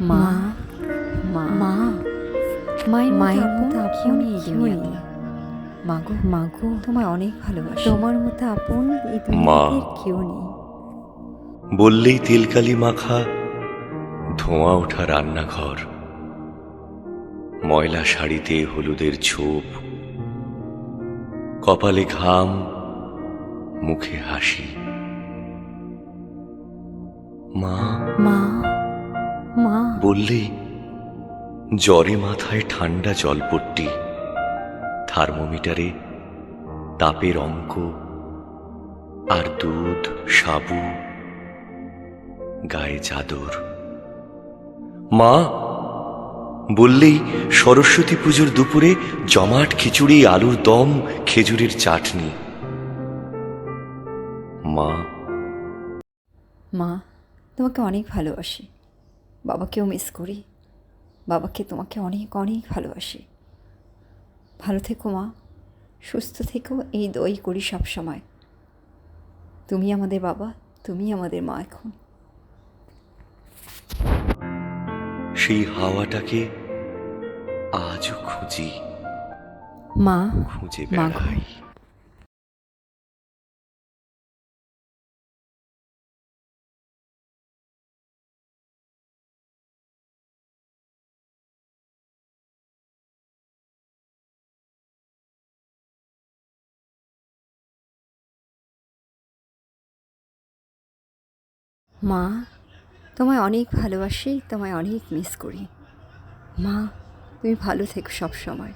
মা মা মা মায়ের মায়ের মতো আপন কেউ নেই। মাগো মাগো তোমায় অনেক ভালোবাসি। তোমার মতো আপন এই মা। দুনিয়াতে কেউ নেই। বললেই তেলকালি মাখা ধোঁয়া ওঠা রান্নাঘর। ময়লা শাড়িতে হলুদের ছোপ। কপালে ঘাম মুখে হাসি। মা মা বললেই জ্বরে মাথায় ঠান্ডা জলপট্টি। থার্মোমিটারে তাপের অঙ্ক আর দুধ, সাবু, গায়ে চাদর। মা বললেই সরস্বতী পুজোর দুপুরে জমাট খিচুড়ি, আলুর দম, খেজুরের চাটনি। মা মা, তোমাকে অনেক ভালোবাসি। বাবাকেও মিস করি। বাবাকে তোমাকে অনেক অনেক ভালোবাসি। ভালো থেকো মা। সুস্থ থেকো। এই দই করি সব সময়। তুমি আমাদের বাবা তুমি আমাদের মা এখন। সেই হাওয়াটাকে আজও খুঁজি। মা খুঁজে। বেড়াই। মা তোমায় অনেক ভালোবাসি তোমায় অনেক মিস করি। মা তুমি ভালো থেকো সব সময়